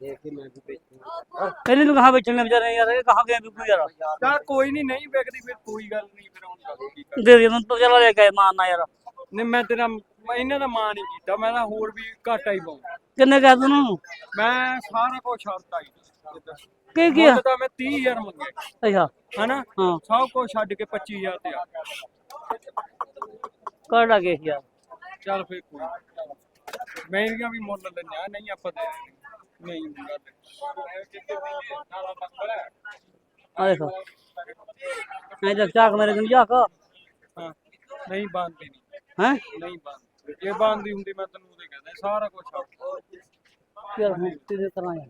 देख के मैं भी बेचूंगा ਕਹਿੰਦੇ ਨੂੰ ਕਹਾਂ ਵੇਚਣੇ ਵਿਚਾਰੇ ਯਾਰ ਇਹ ਕਹਾਂ ਗਏ ਬਿਕੂ ਯਾਰ ਚੱਲ ਕੋਈ ਨਹੀਂ ਨਹੀਂ ਵਿਕਦੀ ਫਿਰ ਕੋਈ ਗੱਲ ਨਹੀਂ ਫਿਰ ਹੁਣ ਗੱਲ ਕੀ ਕਰ ਦੇ ਦੇ ਮੈਨੂੰ ਤਾਂ ਚਲਾ ਲੈ ਕੇ ਮਾਰਨਾ ਯਾਰ ਨਹੀਂ ਮੈਂ ਤੇਰਾ ਮੈਂ ਇਹਨਾਂ ਦਾ ਮਾਂ ਨਹੀਂ ਕੀਤਾ ਮੈਂ ਤਾਂ ਹੋਰ ਵੀ ਘਾਟਾ ਹੀ ਪਾਉਂ ਕਿੰਨੇ ਕਹਿ ਤੈਨੂੰ ਮੈਂ ਸਾਰਾ ਕੁਝ ਛੱਡਤਾ ਹੀ ਜਿੱਦਾਂ ਕੀ ਕੀ ਆ? ਮੁੱਲ ਤਾਂ ਮੈਂ 30000 ਮੰਗਿਆ ਅੱਛਾ ਹਨਾ ਹਾਂ ਸਭ ਕੁਝ ਛੱਡ ਕੇ 25000 ਤੇ ਆ ਗਿਆ ਕਰ ਲਾ ਕੇ ਯਾਰ ਚੱਲ ਫੇਰ ਕੋਈ ਨੀ। ਮੈਂ ਇਹਦੀਆਂ ਵੀ ਮੁੱਲ ਲੈਣਾ ਨਹੀਂ ਆਪਾਂ ਦੇ ਨਹੀਂ ਗੱਲ ਆ ਦੇਖੋ। ਮੈਂ ਤਾਂ ਚਾਕ ਮੇਰੇ ਨੂੰ ਜਾ ਕਾ। ਹਾਂ ਨਹੀਂ ਬੰਦੀ ਨਹੀਂ। ਹੈ? ਨਹੀਂ ਬੰਦ। ਜੇ ਬੰਦੀ ਹੁੰਦੀ ਮੈਂ ਤੈਨੂੰ ਉਹਦੇ ਕਹਿੰਦਾ ਸਾਰਾ ਕੁਝ ਛੱਡ ਯਾਰ ਹੁਣ ਤੇਰੇ ਤਰ੍ਹਾਂ ਯਾਰ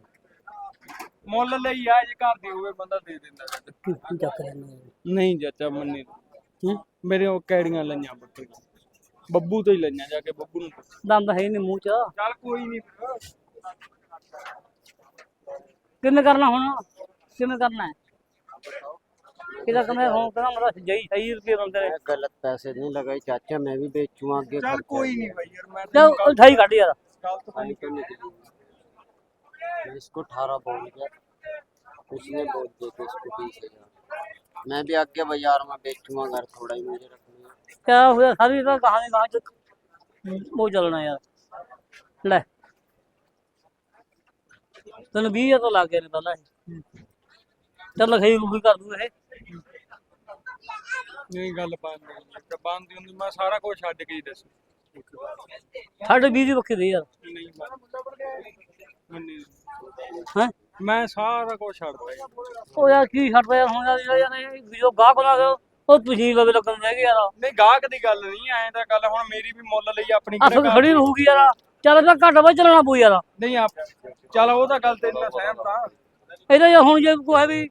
ਮੁੱਲ ਲਈ ਆ ਜੇ ਘਰ ਦੀ ਹੋਵੇ ਬੰਦਾ ਦਿੰਦਾ। ਨਹੀਂ ਚਾਚਾ ਮੰਨੀ ਮੇਰੇ ਉਹ ਕੈੜੀਆਂ ਲਈਆਂ ਬੱਕਰੀ ਬੱਬੂ ਤੋਂ ਹੀ ਲਈਆਂ ਜਾ ਕੇ ਬੱਬੂ ਨੂੰ। ਦੰਦ ਹੈ ਨਹੀਂ ਮੂੰਹ ਚ। ਚੱਲ ਕੋਈ ਨਹੀਂ। किन करना होना किन करना है किधर कमे हो कम रस जई सही रुपए बंदे ने गलत पैसे नहीं लगाए चाचा मैं भी बेचूं आगे चल कोई नहीं भाई यार मैं तो ढाई काट यार इसको 18 बोल गया उसने बोल दिया कि इसको 20000 मैं भी आगे बाज़ार में बेचूँगा घर थोड़ा ही मुझे रखना क्या हुआ सारी तो कहानी कहाँ वो चलना यार ले ਤੈਨੂੰ 20000 ਤੋਂ ਲੱਗ ਗਏ ਨੇ ਪਹਿਲਾਂ ਇਹ। ਚੱਲ ਲਖਾਈ ਵੀ ਕਰ ਦੂ ਇਹ। ਨਹੀਂ ਗੱਲ ਬੰਦ ਨਹੀਂ ਬੰਦ ਹੁੰਦੀ ਮੈਂ ਸਾਰਾ ਕੁਝ ਛੱਡ ਕੇ ਹੀ ਦੱਸੂ। ਸਾਡੇ 20 ਦੀ ਬੱਕੀ ਦੇ ਯਾਰ। ਨਹੀਂ ਮੰਨੀ ਹੈ? ਮੈਂ ਸਾਰਾ ਕੁਝ ਛੱਡਦਾ। ਉਹ ਯਾਰ ਕੀ ਛੱਡਦਾ ਯਾਰ ਹੁਣ ਯਾਰ ਯਾਰ ਇਹ ਜੋ ਗਾਹ ਕੋਲ ਆ ਉਹ ਤੁਸੀਂ ਲਵੇ ਲੱਗਣ ਜਾਏਗੀ ਯਾਰ। ਨਹੀਂ ਗਾਹਕ ਦੀ ਗੱਲ ਨਹੀਂ ਐਂ ਤਾਂ ਗੱਲ ਹੁਣ ਮੇਰੀ ਵੀ ਮੁੱਲ ਲਈ ਆਪਣੀ ਅਸਲ ਖੜੀ ਰਹੂਗੀ ਯਾਰ। ਚੱਲ ਤਾਂ ਘੱਟ ਵਾ ਚੱਲਣਾ ਪਊ ਯਾਰ। ਨਹੀਂ ਆਪ ਚੱਲ ਉਹ ਤਾਂ ਗੱਲ ਤੇਰੀ ਨਾਲ ਸਹਿਮਤ ਆ। ਇਹਦਾ ਯਾਰ ਹੁਣ ਜੇ ਕੋਈ ਹੈ ਵੀ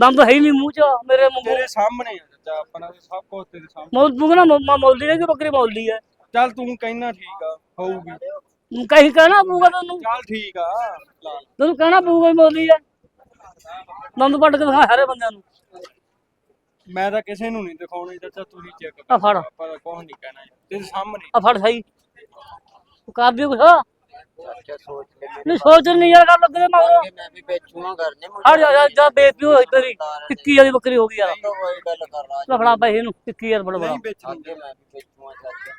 ਦੰਦ ਹੈ ਹੀ ਨਹੀਂ ਮੂੰਹ ਚ ਮੇਰੇ ਮੂੰਹ ਤੇਰੇ ਸਾਹਮਣੇ ਆ ਚਾਚਾ ਆਪਣਾ ਸਭ ਕੁਝ ਤੇਰੇ ਸਾਹਮਣੇ। ਮੌਲ ਤੂੰ ਕਹਿੰਦਾ ਮ- ਮੌਲੀ ਹੈ ਕਿ ਬੱਕਰੀ ਮੌਲੀ ਹੈ। ਚੱਲ ਤੂੰ ਕਹਿਣਾ ਠੀਕ ਆ ਹੋਊਗੀ। ਕਹੀਂ ਕਹਿਣਾ ਪਊਗਾ ਤੈਨੂੰ। ਚੱਲ ਠੀਕ ਆ। ਲਾ। ਤੈਨੂੰ ਕਹਿਣਾ ਪਊਗਾ ਵੀ ਮੌਲੀ ਹੈ। ਦੰਦ ਪੱਟ ਕੇ ਦਿਖਾ ਸਾਰੇ ਬੰਦਿਆਂ ਨੂੰ। ਮੈਂ ਤਾਂ ਕਿਸੇ ਨੂੰ ਨਹੀਂ ਦਿਖਾਉਣੀ ਚਾਚਾ ਤੁਸੀਂ ਚੈੱਕ ਆ ਫੜ। ਆਪਾਂ ਤਾਂ ਕੁਝ ਨਹੀਂ ਕਹਿਣਾ ਤੇਰੇ ਸਾਹਮਣੇ। ਆ ਫੜ ਸਹੀ। ਕਾਬਿਓ ਹੋ ਸੋਚ ਨਹੀਂ ਸੋਚ ਨਹੀਂ ਯਾਰ ਗੱਲ ਲੱਗਦੇ ਮੈਂ ਵੀ ਵੇਚੂਗਾ ਕਰਨੇ ਹਟ ਜਾ ਜਾ ਜਾ ਬੇਇੱਜ਼ਤੀ ਹੋਈ ਤੇਰੀ। 21 ਵਾਲੀ ਬੱਕਰੀ ਹੋ ਗਈ ਯਾਰ। ਕੋਈ ਪੈਸੇ ਨੂੰ 21 ਯਾਰ ਬੜਾ ਬੜਾ। ਅੱਗੇ ਮੈਂ ਵੀ ਵੇਚੂਗਾ ਚਾਚਾ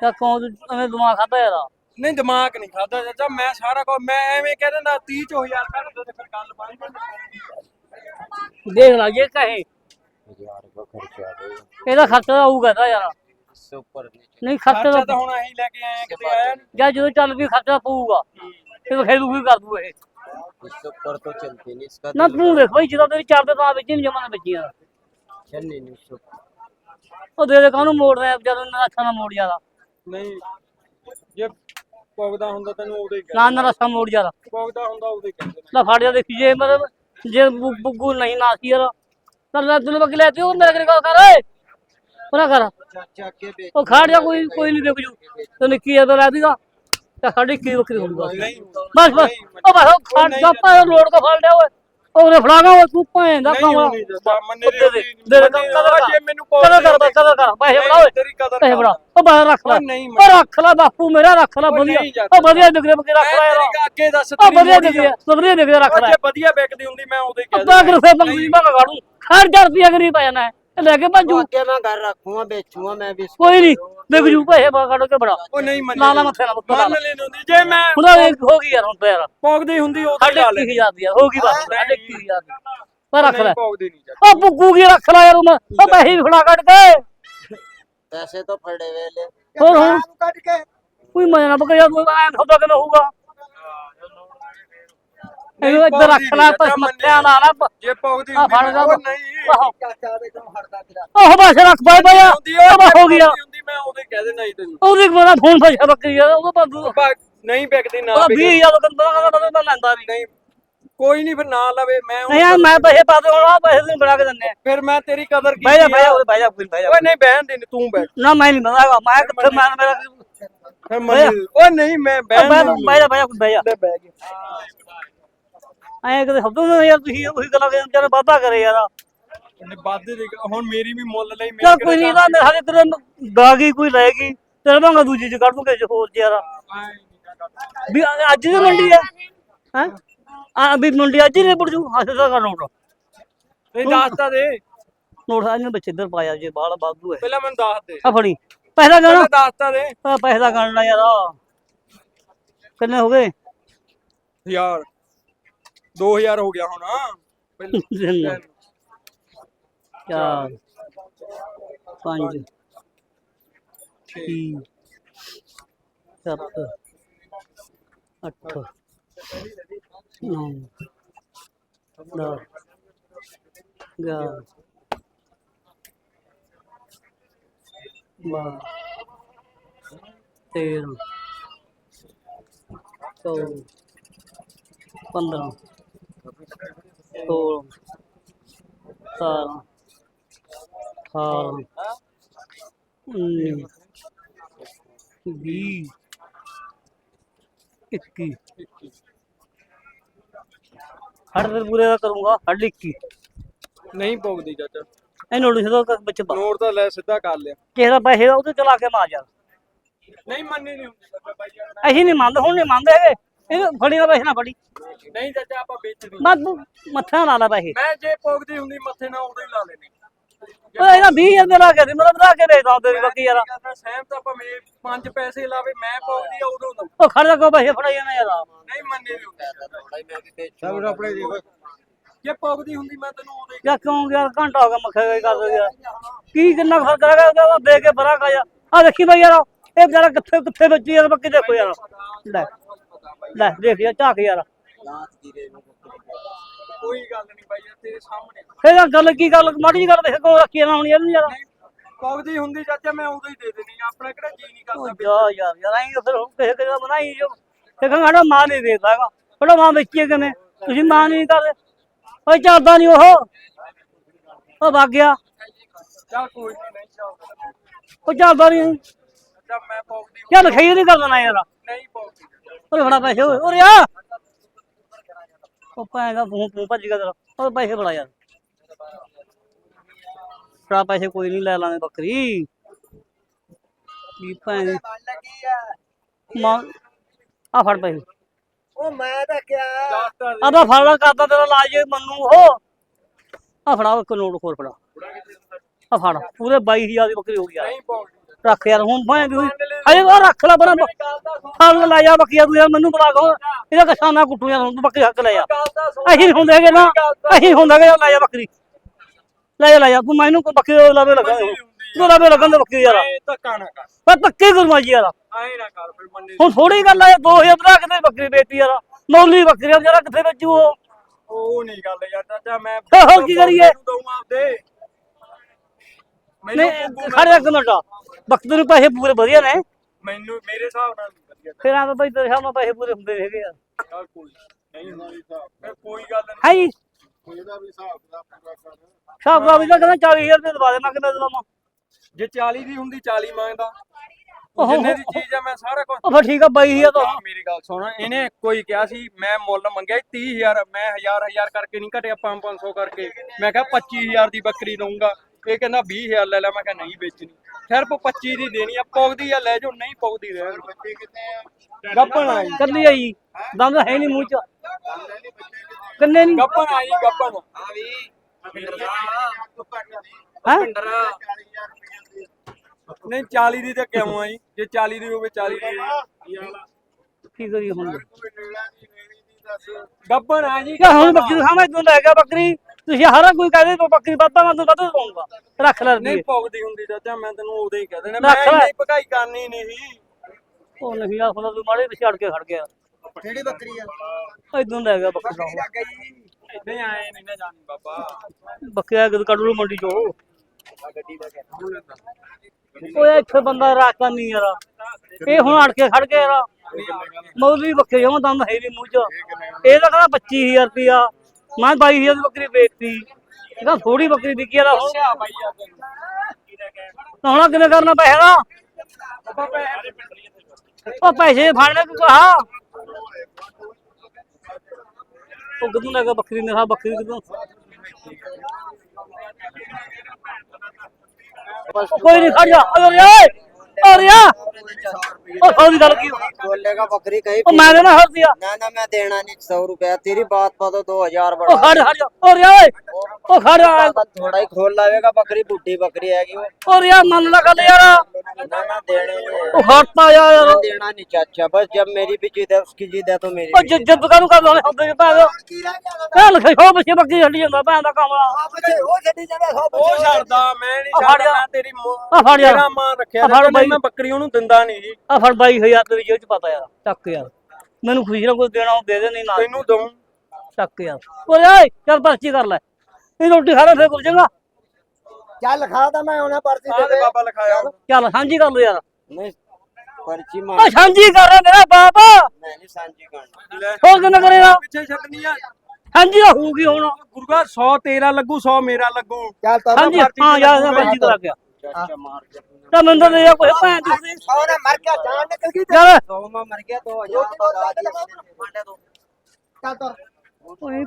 ਤਾਂ ਕੌਣ ਤੂੰ ਨਹੀਂ ਦਿਮਾਗ ਨਹੀਂ ਖਾਦਾ ਚਾਚਾ ਮੈਂ ਸਾਰਾ ਕੁਝ ਮੈਂ ਐਵੇਂ ਕਹਿ ਦਿੰਦਾ 30 ਚ 1000 ਕੱਢ ਦੋ ਫਿਰ ਗੱਲ ਬਣ ਜਾਂਦੀ। ਦੇਖ ਲਾ ਜੇ ਕਹੇ। ਇਹਦਾ ਖਰਚਾ ਆਊਗਾ ਤਾਂ ਯਾਰ। इससे ऊपर नहीं ਨਹੀਂ ਖਰਚਾ ਖਰਚਾ ਤਾਂ ਤਾਂ ਹੁਣ ਅਸੀਂ ਲੈ ਕੇ ਆਏ ਆ ਕਿਤੇ ਆਇਆ ਨੀ। ਜਾਂ ਜਦੋਂ ਚੱਲ ਵੀ ਖਰਚਾ ਪਊਗਾ ਤੇ ਫੇਰ ਵੀ ਕਰ ਦੂ ਇਹ इससे ऊपर तो चलती नहीं इसका ਨਾ ਤੂੰ ਦੇਖ ਬਈ ਜਦੋਂ ਤੇਰੀ ਚਾਰ ਦੇ ਤਾਂ ਵਿੱਚ ਨਹੀਂ ਜਮਾਨਾ ਬੱਚੀਆਂ चल नहीं नहीं इससे ऊपर ਉਹ ਦੇ ਦੇ ਕਾਹਨੂੰ ਮੋੜ ਰਿਹਾ ਜਦੋਂ ਨਾ ਅੱਛਾ ਨਾ ਮੋੜ ਜਿਆਦਾ ਨਹੀਂ ਜੇ ਪੁੱਗਦਾ ਹੁੰਦਾ ਤੈਨੂੰ ਉਦੋਂ ਹੀ ਕਹਿ ਨਾ ਨਾ ਰਸਾ ਮੋੜ ਜਿਆਦਾ ਪੁੱਗਦਾ ਹੁੰਦਾ ਉਦੋਂ ਹੀ ਕਹਿੰਦੇ ਨੇ ਲੈ ਫੜ ਜਾ ਦੇਖੀ ਜੇ ਮਤਲਬ ਜੇ ਬੁ- ਬੁੱਗੂ ਨਹੀਂ ਨਾ ਸੀ ਯਾਰ ਤਾਂ ਲੈ ਤੈਨੂੰ ਬੱਕੀ ਲੈ ਤੇ ਉਹ ਮੇਰੇ ਕੋਲ ਕਰ ਓਏ ਉਹਨਾਂ ਕਰ ਉਹ ਖੜ ਜਾ ਕੋਈ ਕੋਈ ਨਹੀਂ ਵਿਕ ਜੂ। ਤੇ ਨਿੱਕੀ ਐ ਤਾਂ ਲੈ ਦੀਗਾ ਤਾਂ ਸਾਡੀ ਕੀ ਵਕਰੀ ਹੋਊਗਾ ਬਸ। ਬਸ ਉਹ ਬਸ ਉਹ ਖੜ ਜਾ ਪਾ ਰੋਡ ਤੋਂ ਫੜ ਲਿਆ ਓਏ। ਉਹਨੇ ਫੜਾਣਾ ਓਏ ਤੂੰ ਭੈਣ ਦਾ ਕੰਮ ਮੇਰੇ ਕੰਮ ਕਦਰ ਕਰ। ਮੈਨੂੰ ਕਦਰ ਕਰਦਾ ਕਦਰ ਕਰ। ਪੈਸੇ ਫੜਾ ਓਏ। ਪੈਸੇ ਫੜਾ। ਉਹ ਬਾਹਰ ਰੱਖ ਲੈ। ਉਹ ਰੱਖ ਲੈ ਬਾਪੂ ਮੇਰਾ ਰੱਖ ਲੈ ਵਧੀਆ। ਉਹ ਵਧੀਆ ਡਿਗਰੇ ਬਕੇ ਰੱਖ ਲੈ ਅੱਗੇ ਦੱਸ ਉਹ ਵਧੀਆ ਡਿਗਰੇ ਸਬਰੀਆ ਡਿਗਰੇ ਰੱਖ ਲੈ ਜੇ ਵਧੀਆ ਵਿਕਦੀ ਹੁੰਦੀ ਮੈਂ ਉਹਦੇ ਕਹਿ ਦਿੰਦਾ। ਸੇ ਮੰਗੀ ਮੈਂ ਗਾੜੂ ਖੜ ਜਰਦੀ ਅਗਰੀ ਪੈ ਜਾਣਾ। ਲੈ ਕੇ ਭੱਜੂ। ਅੱਗੇ ਮੈਂ ਘਰ ਰੱਖੂਗਾ ਵੇਚੂਗਾ ਮੈਂ ਵੀ ਕੋਈ ਨਹੀਂ ਦੇਖ ਜੂ ਪੈਸੇ ਮਾ ਕੱਢ ਕੇ ਬੜਾ ਉਹ ਨਹੀਂ ਮੰਨ। ਲਾ ਲਾ ਮੱਥੇ ਨਾਲ ਉੱਤੋਂ ਮੰਨ ਲੈਣ ਹੁੰਦੀ। ਜੇ ਮੈਂ ਹੁਣ ਹੋ ਗਈ ਯਾਰ ਹੁਣ ਤਾਂ ਯਾਰ ਹੁੰਦੀ ਉਹ ਤੇ ਲਾ। ਲੈ 30000 ਦੀ ਹੋ ਗਈ ਬਸ 30000 ਦੀ। ਪਰ ਰੱਖ ਲੈ। ਉਹ ਬੁੱਗੂ ਕੀ ਰੱਖ ਲੈ ਯਾਰ ਉਹ ਪੈਸੇ ਵੀ ਫੜਾ ਕੱਢ ਕੇ। ਪੈਸੇ ਤਾਂ ਫੜੇ ਵੇਲੇ। ਹੋਰ ਹੁਣ? ਕੱਢ ਕੇ। ਕੋਈ ਮੈਂ ਨਾ ਬਕਿਆ ਕੋਈ ਐਂ ਥੋੜਾ ਕਿਵੇਂ ਹੋਊਗਾ। ਇਹਨੂੰ ਇੱਧਰ ਰੱਖ ਲੈ ਪਸ ਮੱਥਿਆਂ ਨਾਲ ਨਾ ਜੇ ਪੌਗਦੀ ਆ ਹੁੰਦੀ ਫੜ ਜਾ ਉਹ ਨਹੀਂ। ਆਹੋ। ਚਾਚਾ ਦੇ ਕੋਲ ਹਟਦਾ ਤੇਰਾ। ਉਹ ਬਸ ਰੱਖ ਬਾਈ ਬਾਈ ਹੁੰਦੀ ਉਹ ਬਸ ਹੋ ਗਿਆ। ਹੁੰਦੀ ਮੈਂ ਹੀ ਕਹਿ ਦੇਣਾ ਸੀ ਤੈਨੂੰ। ਉਹਦੇ ਕੋਲ ਫੋਨ ਫਸਿਆ ਬੱਕਰੀ ਯਾਰ ਉਹਦਾ ਬੰਦੂ ਬਾ- ਨਹੀਂ ਵਿਕਦੀ ਨਾ ਉਹਦਾ ਵਿਕੇ। 20000 ਦਾ ਕੰਦਾ ਦਾ ਮੈਂ ਲੈਂਦਾ ਨਹੀਂ ਨਹੀਂ ਕੋਈ ਨਹੀਂ ਫਿਰ ਨਾ ਲਵੇ ਮੈਂ ਉਹ- ਨਹੀਂ ਯਾਰ ਮੈਂ ਪੈਸੇ ਪਾ ਦੇ ਹੁਣ ਪੈਸੇ ਤੈਨੂੰ ਬਣਾ ਕੇ ਦਿੰਨੇ ਆ। ਫਿਰ ਮੈਂ ਤੇਰੀ ਕਦਰ ਕੀਤੀ ਬਹਿ ਜਾ ਬਹਿ ਜਾ। ਉਹਦੇ ਬਹਿ ਜਾ ਕੋਈ ਬਹਿ ਜਾ। ਓਏ ਨਹੀਂ ਬਹਿਣ ਦੇ ਤੂੰ ਬੈਠ ਨਾ ਮੈਂ ਨਹੀਂ ਬੰਦਾਗਾ ਮੈਂ ਕਿੱਥੇ ਮੈਂ ਮੇਰਾ। ਫਿਰ ਮੰਨ ਓਏ ਨਹੀਂ ਮੈਂ ਬਹਿਣ ਬਹਿ ਜਾ ਬਹਿ ਜਾ ਕੋਈ ਬਹਿ ਜਾ। ਲੈ ਬਹਿ ਗਿਆ। ਐਂ ਕਦੇ ਹੱਦੋਂ ਨਾ ਯਾਰ ਤੁਸੀਂ ਉਹੀ ਗੱਲਾਂ ਕਰਦੇ ਜਦ ਵਾਦਾ ਕਰੇ ਯਾਰ। ਨੇ ਬਾਦੇ ਦੇ ਹੁਣ ਮੇਰੀ ਵੀ ਮੁੱਲ ਲਈ ਮੇਰੇ ਚੱਲ ਕੋਈ ਨਹੀਂ ਤਾਂ ਮੇਰੇ ਹਾਲੇ ਤੇਰੇ ਗਾਗੀ ਕੋਈ ਲੈ ਗਈ ਤੇਰੇ ਵਾਂਗਾ ਦੂਜੀ ਚ ਕੱਢ ਦੂੰਗੇ ਹੋਰ ਯਾਰ। ਵੀ ਅੱਜ ਦੀ ਮੰਡੀ ਹੈ ਹੈ? ਆ ਵੀ ਮੰਡੀ ਅੱਜ ਹੀ ਨੇ ਪੜ ਜੂ ਹਾਸੇ ਦਾ ਕਰ ਨੋਟ। ਨਹੀਂ ਦੱਸ ਤਾਂ ਦੇ। ਨੋਟ ਆ ਇਹਨੇ ਵਿੱਚ ਇੱਧਰ ਪਾਇਆ ਜੇ ਬਾਹਲਾ ਬਾਦੂ ਹੈ। ਪਹਿਲਾਂ ਮੈਨੂੰ ਦੱਸ ਦੇ। ਆ ਫੜੀ। ਪੈਸਾ ਗਣਾ ਪਹਿਲਾਂ ਦੱਸ ਤਾਂ ਦੇ। ਆ ਪੈਸੇ ਦਾ ਗਣਨਾ ਯਾਰ ਕਿੰਨੇ ਹੋ ਗਏ? ਯਾਰ 2000 ਹੋ ਗਿਆ ਹੁਣ। ਪਹਿਲਾਂ ਚਾਰ ਪੰਜ ਛੇ ਸੱਤ ਅੱਠ ਨੌ ਦਸ ਗਿਆਰਾਂ ਬਾਰਾਂ ਤੇਰਾਂ ਚੌਦਾਂ ਪੰਦਰਾਂ ਸੋਲਾਂ ਇੱਕੀ। ਦੇ ਪੂਰੇ ਦਾ ਕਰੂੰਗਾ ਹੜ ਇੱਕੀ। ਨਹੀਂ ਪੋਗਦੀ ਚਾਚਾ। ਇਹ ਨੋਟ ਸਿੱਧਾ ਕਰ ਵਿੱਚ ਪਾ। ਨੋਟ ਤਾਂ ਲੈ ਸਿੱਧਾ ਕਰ ਲਿਆ। ਕਿਸੇ ਦਾ ਪੈਸੇ ਉਹਦੇ ਚਲਾ ਕੇ ਮਾਰ ਜਾ ਨਹੀਂ ਮੰਨੀ ਨਹੀਂ ਹੁੰਦੀ ਚਾਚਾ ਬਾਈ ਯਾਰ ਅਸੀਂ ਨਹੀਂ ਮੰਨਦੇ ਹੁਣ ਨਹੀਂ ਮੰਨਦੇ ਹੈਗੇ। ਇਹ ਫੜੀ ਦਾ ਪੈਸੇ ਨਾ ਫੜੀ। ਨਹੀਂ ਚਾਚਾ ਆਪਾਂ ਵੇਚਦੀ ਬਸ ਤੂੰ ਮੱਥਾ ਨਾ ਲਾ ਪੈਸੇ। ਮੈਂ ਜੇ ਪੋਗਦੀ ਹੁੰਦੀ ਮੱਥੇ ਨਾਲ ਉਦੋਂ ਹੀ ਲਾ ਲੈਣੀ ਉਹ ਇਹਨਾਂ 20000 ਦੇ ਲਾ ਕੇ ਦੇ ਮਤਲਬ ਲਾ ਕੇ ਵੇਚਦਾ ਤੇਰੀ ਬੱਕੀ ਯਾਰ। ਸਹਿਮ ਤਾਂ ਭਾਵੇਂ ਪੰਜ ਪੈਸੇ ਲਾਵੇ ਮੈਂ ਪੋਗਦੀ ਆ ਉਦੋਂ ਦਊਂ। ਉਹ ਖੜ ਜਾ ਕੋ ਪੈਸੇ ਫੜਾਈ ਜਾਣਾ ਯਾਰ। ਨਹੀਂ ਮੰਨੀ ਨਹੀਂ ਹੁੰਦੀ। ਥੋੜਾ ਹੀ ਮੈਂ ਵੀ ਵੇਚੂਗਾ ਆਪਣੇ ਜੇ ਪੋਗਦੀ ਹੁੰਦੀ ਮੈਂ ਤੈਨੂੰ ਉਦੋਂ ਹੀ ਯਾ ਕਿਉਂ ਯਾਰ ਘੰਟਾ ਹੋ ਗਿਆ ਮੱਖੇ ਗਈ ਕਰ ਯਾਰ ਕੀ ਕਿੰਨਾ ਫ਼ਰਕ ਹੈਗਾ ਉਹਦਾ ਦੇ ਕੇ ਬਰਾ ਕਾ ਯਾਰ ਆ ਦੇਖੀ ਬਈ ਯਾਰ ਇਹ ਵਿਚਾਰਾ ਕਿੱਥੇ ਕਿੱਥੇ ਬੱਚੀ ਯਾਰ ਬੱਕੀ ਦੇਖੋ ਯਾਰ। ਲੈ। ਲੈ ਦੇਖ ਯਾਰ ਝਾਕ ਯਾਰ। ਕੋਈ ਗੱਲ ਨਹੀਂ ਬਾਈ ਯਾਰ ਤੇਰੇ ਸਾਹਮਣੇ। ਫੇਰ ਯਾਰ ਗੱਲ ਕੀ ਗੱਲ ਮਾੜੀ ਜੀ ਗੱਲ ਦੇਖ ਕੋ ਰੱਖੀ ਨਾ ਹੁਣ ਯਾਰ ਨੂੰ ਯਾਰ। ਪੋਗਦੀ ਹੁੰਦੀ ਚਾਚਾ ਮੈਂ ਉਦੋਂ ਹੀ ਦੇ ਦੇਣੀ ਆਪਣਾ ਕਿਹੜਾ ਜੀ ਨਹੀਂ ਕਰਦਾ ਜਾ ਯਾਰ ਯਾਰ ਆਈ ਫਿਰ ਹੁਣ ਕਿਸੇ ਕਿਸੇ ਦਾ ਬਣਾਈ ਜੋ ਦੇਖਾਂ ਸਾਡਾ ਮਾਂ ਨਹੀਂ ਦੇਦਾ ਹੈਗਾ। ਬੜਾ ਮਾਂ ਵੇਚੀਏ ਕਿਵੇਂ? ਤੁਸੀਂ ਮਾਂ ਨਹੀਂ ਕਰਦੇ ਓਏ ਚੱਲਦਾ ਨਹੀਂ ਉਹ। ਉਹ ਵਗ ਗਿਆ। ਚੱਲ ਕੋਈ ਨਹੀਂ ਨਹੀਂ ਚੱਲਦਾ ਉਹ ਚੱਲਦਾ ਨਹੀਂ। ਚਾਚਾ ਮੈਂ ਪੋਗਦੀ ਚੱਲ ਖਈ ਨਹੀਂ ਕਰਦਾ ਨਾ ਯਾਰ। ਨਹੀਂ ਪੋਗਦੀ ਓਏ ਫੜਾ ਪੈਸੇ ਓਏ ਓਰੇ ਆ। ਉਹ ਪੈਗਾ ਫੋਨ ਫੋਨ ਭੱਜ ਗਿਆ ਤੇਰਾ। ਉਹ ਪੈਸੇ ਫੜਾ ਯਾਰ। ਫੜਾ ਪੈਸੇ ਕੋਈ ਨਹੀਂ ਲੈ ਲਾਂਗੇ ਬੱਕਰੀ। ਕੀ ਭੈਣ ਮਾਂ ਆ ਫੜ ਪੈਸੇ। ਉਹ ਮੈਂ ਤਾਂ ਕਿਹਾ। ਆਦਾ ਫੜਾ ਕਰਦਾ ਤੇਰਾ ਲਾਜ ਮੰਨੂ ਉਹ। ਆ ਫੜਾ ਇੱਕ ਨੋਟ ਹੋਰ ਫੜਾ। ਆ ਫੜ ਪੂਰੇ 22000 ਦੀ ਬੱਕਰੀ ਹੋ ਗਈ ਯਾਰ। ਰੱਖ ਯਾਰ ਹੁਣ ਮੈਂ ਵੀ ਅਰੇ ਉਹ ਰੱਖ ਲੈ ਬਣਾ ਫੜ ਲੈ ਜਾ ਬੱਕੀਆ ਤੂੰ ਯਾਰ ਮੈਨੂੰ ਬੁਲਾ ਕੋ ਇਹਦਾ ਕਸ਼ਾ ਨਾ ਕੁੱਟੂ ਯਾਰ ਤੂੰ ਬੱਕਰੀ ਹੱਕ ਲੈ ਜਾ ਅਸੀਂ ਹੁੰਦੇ ਹੈਗੇ ਨਾ ਅਸੀਂ ਹੁੰਦੇ ਹੈਗੇ ਲੈ ਜਾ ਬੱਕਰੀ। ਲੈ ਜਾ ਲੈ ਜਾ ਤੂੰ ਮੈਨੂੰ ਕੋਈ ਬੱਕਰੀ ਲਵੇ ਲੱਗਾ ਤੂੰ ਲਵੇ ਲੱਗਣ ਦੇ ਬੱਕਰੀ ਯਾਰ। ਧੱਕਾ ਨਾ ਕਰ। ਪਰ ਪੱਕੇ ਕਰਵਾ ਜੀ ਯਾਰ। ਐ ਨਾ ਕਰ ਫਿਰ ਮੰਨੇ ਹੁਣ ਥੋੜੀ ਗੱਲ ਆ 2000 ਦਾ ਕਿਤੇ ਬੱਕਰੀ ਵੇਚੀ ਯਾਰ। ਮੌਲੀ ਬੱਕਰੀ ਆ ਜਰਾ ਕਿੱਥੇ ਵੇਚੂ ਉਹ? ਉਹ ਨਹੀਂ ਗੱਲ ਯਾਰ ਚਾਚਾ ਮੈਂ ਹੋਰ ਕੀ ਕਰੀਏ? ਦਊਂ ਆਪਦੇ। ਮੈਨੂੰ ਨਹੀਂ ਪੱਗੂ ਖੜੇ ਇੱਕ ਮਿੰਟ। ਬੱਕਰੀ ਨੂੰ ਪੈਸੇ ਪੂਰੇ ਵਧੀਆ ਨੇ। ਮੈਨੂੰ ਮੇਰੇ ਹਿਸਾਬ ਨਾਲ ਨਹੀਂ ਵਧੀਆ ਫਿਰ ਆ ਬਈ ਤੇਰੇ ਸਾਹਮਣੇ ਪੈਸੇ ਪੂਰੇ ਹੁੰਦੇ ਹੈਗੇ ਚੱਲ ਕੋਈ ਨਹੀਂ। ਹੁੰਦਾ ਫਿਰ ਕੋਈ ਗੱਲ ਨਹੀਂ। ਹੈ ਜੀ ਇਹਦਾ ਵੀ ਹਿਸਾਬ ਦਾ ਪੂਰਾ ਕਰ। ਸਾਬ ਦਾ ਵੀ ਤਾਂ ਕਹਿੰਦਾ 40000 ਰੁਪਏ ਦਵਾ ਦੇ ਮੈਂ ਕਿਵੇਂ ਦਵਾਂ ਜੇ 40 ਦੀ ਹੁੰਦੀ 40 ਮੰਗਦਾ। ਓਹੋ। ਜਿੰਨੇ ਦੀ ਚੀਜ਼ ਆ ਮੈਂ ਸਾਰਾ ਕੁਝ ਉਹ ਫਿਰ ਠੀਕ ਆ 22000 ਤੋਂ ਮੇਰੀ ਗੱਲ ਸੁਣ ਇਹਨੇ ਕੋਈ ਕਿਹਾ ਸੀ ਮੈਂ ਮੁੱਲ ਮੰਗਿਆ 30000 ਮੈਂ ਹਜ਼ਾਰ ਹਜ਼ਾਰ ਕਰਕੇ ਨਹੀਂ ਘਟਿਆ 5-500 ਕਰਕੇ। ਮੈਂ ਕਿਹਾ 25000 ਦੀ ਬੱਕਰੀ ਦਊਂਗਾ। ਇਹ ਕਹਿੰਦਾ 20000 ਲੈ ਲੈ ਮੈਂ ਕਿਹਾ ਨਹੀਂ ਵੇਚਣੀ। ਸਿਰਫ 25 ਦੀ ਦੇਣੀ ਆ ਪੁੱਗਦੀ ਆ ਲੈ ਜਾਓ ਨਹੀਂ ਪੁੱਗਦੀ ਰਹਿਣ ਬੱਚੇ ਕਿੱਥੇ ਆ? ਗੱਪਣ ਆਈ। ਕੱਲੀ ਆਈ। ਦੰਦ ਹੈ ਨਹੀਂ ਮੂੰਹ ਚ। ਕੰਨੇ ਨਹੀਂ। ਗੱਪਣ ਆਈ ਗੱਪਣ। ਹੈ ਨਹੀਂ 40 ਦੀ ਤਾਂ ਕਿਉਂ ਆਈ? ਜੇ 40 ਦੀ ਹੋਵੇ 40 ਦੀ। ਕੀ ਕਰੀ ਹੁਣ? ਗੱਪਣ ਆ ਜੀ। ਕਿਆ ਹੁਣ ਬੱਕਰੀ ਖਾਵਾਂ ਤੂੰ ਲੈ ਗਿਆ ਬੱਕਰੀ। ਤੁਸੀਂ ਹਰ ਕੋਈ ਕਹਦੇ ਬੱਕਰੀ ਵੱਧਾ ਮੈਂ ਤੂੰ ਵੱਧ ਦਊਂਗਾ। ਰੱਖ ਲੈ ਨਹੀਂ ਰੁਪਈਏ। ਪੁੱਗਦੀ ਹੁੰਦੀ ਚਾਚਾ ਮੈਂ ਤੈਨੂੰ ਉਦੋਂ ਹੀ ਕਹਿ ਦੇਣਾ। ਰੱਖ ਮੈਂ ਲੈ। ਇੰਨੀ ਭਕਾਈ ਕਰਨੀ ਨਹੀਂ। ਉਹ ਨਹੀਂ ਆ ਖੁਦਾ ਤੂੰ ਮਾੜੇ ਪਿਛੜ ਕੇ ਖੜ ਗਿਆ। ਕਿਹੜੀ ਬੱਕਰੀ ਆ? ਇਦੋਂ ਲੈ ਗਿਆ ਬੱਕਰੀ ਦਾ। ਨਹੀਂ ਆਏ ਨਹੀਂ ਨਾ ਜਾਣੀ ਬਾਬਾ। ਬੱਕਰੀ ਕਦ ਕੱਢ ਲੂ ਮੰਡੀ ਚੋਂ। ਗੱਡੀ ਦਾ ਕਹਿ ਓਏ ਇੱਥੇ ਬੰਦਾ ਰਾਖਾ ਨਹੀਂ ਯਾਰ। ਇਹ ਹੁਣ ਅੜ ਕੇ ਖੜ ਗਿਆ ਯਾਰ। ਮੌਲੀ ਬੱਕਰੀ ਜਮਾ ਦੰਦ ਹੈ ਨਹੀਂ ਮੂੰਹ ਚ। ਇਹ ਤਾਂ ਕਹਿੰਦਾ 25000 ਰੁਪਿਆ ਮੈਂ 22000 ਦੀ ਬੱਕਰੀ ਵੇਚਤੀ। ਇਹਦਾ ਥੋੜੀ ਬੱਕਰੀ ਵਿਕੀ ਯਾਰ ਹੁਣ। ਅੱਛਾ ਬਾਈ ਆ ਤੈਨੂੰ ਹੁਣ ਕਿਵੇਂ ਕਰਨਾ ਪੈਸੇ ਦਾ? ਉਹ ਪੈਸੇ ਫੜਨੇ ਕੋ ਕਹਾ ਉਹ ਕਿਦੋਂ ਲੱਗਾ ਬੱਕਰੀ ਨੇ ਹਾਂ ਬੱਕਰੀ ਕਿਦੋਂ ਕੋਈ ਨਹੀਂ ਖੜ ਜਾ। ਓਏ! ਓਏ ਹੋ ਰਿਹਾ ਉਹ ਸੌ ਦੀ ਗੱਲ ਕੀ ਹੋਈ? बोलेगा बकरी कहीं ਉਹ ਮੈਂ ਦੇਣਾ ਹਰ ਦਿਆ ना ना मैं देना नहीं सौ रुपया तेरी बात पर तो दो हजार ਉਹ बढ़ा ਖੜ ਖੜ ਜਾ ਹੋ ਰਿਹਾ ਓਏ ਉਹ ਖੜ ਜਾ थोड़ा ही खोल लावेगा बकरी बूढ़ी बकरी हैगी वो ਹੋ ਰਿਹਾ ਮੰਨ ਲਾ ਗੱਲ ਯਾਰ ना ना देने नहीं ਉਹ ਖੜਤਾ ਯਾਰ है। देना नहीं चाचा बस जब मेरी भी जिद है उसकी जिद है तो मेरी ਉਹ भी ਜਿ- ਜਿੱਦ ਕਾਹਨੂੰ ਕਰ ਲਾਉਣੇ ਹੁੰਦੇ ਭੈਣ ਦੇ ਇਹ ਲਿਖੇ ਹੋ ਬੱਚੇ ਬੱਕੀ ਛੱਡੀ ਜਾਂਦਾ ਭੈਣ ਦਾ ਕੰਮ ਆ ਉਹ ਛੱਡਦਾ ਮੈਂ ਨਹੀਂ ਆ ਫੜ ਛੱਡਦਾ ਜਾ। ਮੈਂ ਤੇਰੀ ਮੋ- ਆ ਫੜ ਯਾਰ ਤੇਰਾ ਮਾਂ ਰੱਖਿਆ ਆ ਫੜ ਰਹਿੰਦਾ, ਮੈਂ ਬੱਕਰੀ ਉਹਨੂੰ ਦਿੰਦਾ ਨਹੀਂ ਜੀ। ਆ ਫੜ 22000 ਤੇ ਜੇਬ ਪਤਾ ਯਾਰ ਚੱਕ ਯਾਰ। ਮੈਨੂੰ ਖੁਸ਼ੀ ਨਾਲ ਕੋਈ ਦੇਣਾ ਦੇ ਦੇ ਨਹੀਂ ਨਾ। ਤੈਨੂੰ ਦਊਂ। ਚੱਕ ਯਾਰ। ਓਏ ਚੱਲ ਪਰਚੀ ਕਰ ਲੈ। ਇਹ ਰੋਟੀ ਖਾ ਫੇਰ ਕੁਝ ਜਗਾ ਚੱਲ ਮੈਂ ਉਹਨਾਂ ਪਰਚੀ ਦੇ ਦੇ। ਲਿਖਾਇਆ ਚੱਲ ਸਾਂਝੀ ਕਰ ਲੋ ਯਾਰ। ਨਹੀਂ ਸਾਂਝੀ ਕਰ ਰਿਹਾ ਮੇਰਾ ਬਾਪ। ਮੈਂ ਨਹੀਂ ਸਾਂਝੀ ਕਰਨਾ। ਹੋਰ ਕਿੰਨਾ ਕਰੇਗਾ ਪਿੱਛੇ ਛੱਡਣੀ ਆ। ਹਾਂਜੀ ਹੋਊਗੀ ਹੁਣ। ਗੁਰੂਆ 100 ਤੇਰਾ ਲੱਗੂ 100 ਮੇਰਾ ਲੱਗੂ। ਚੱਲ ਤਾਂ ਮਾਰ ਕੇ। ਤਾਂ ਤਾਂ ਇਹ ਕੋਈ ਭਾਂ ਤੁਸੀਂ ਸੌ ਮਰ ਗਿਆ ਜਾਨ ਨਿਕਲ ਗਈ ਤੇ ਚੱਲ। ਸੌ ਮਰ ਗਿਆ 2000 ਤੋਂ ਚੱਲ ਤੁਰ ਕੋਈ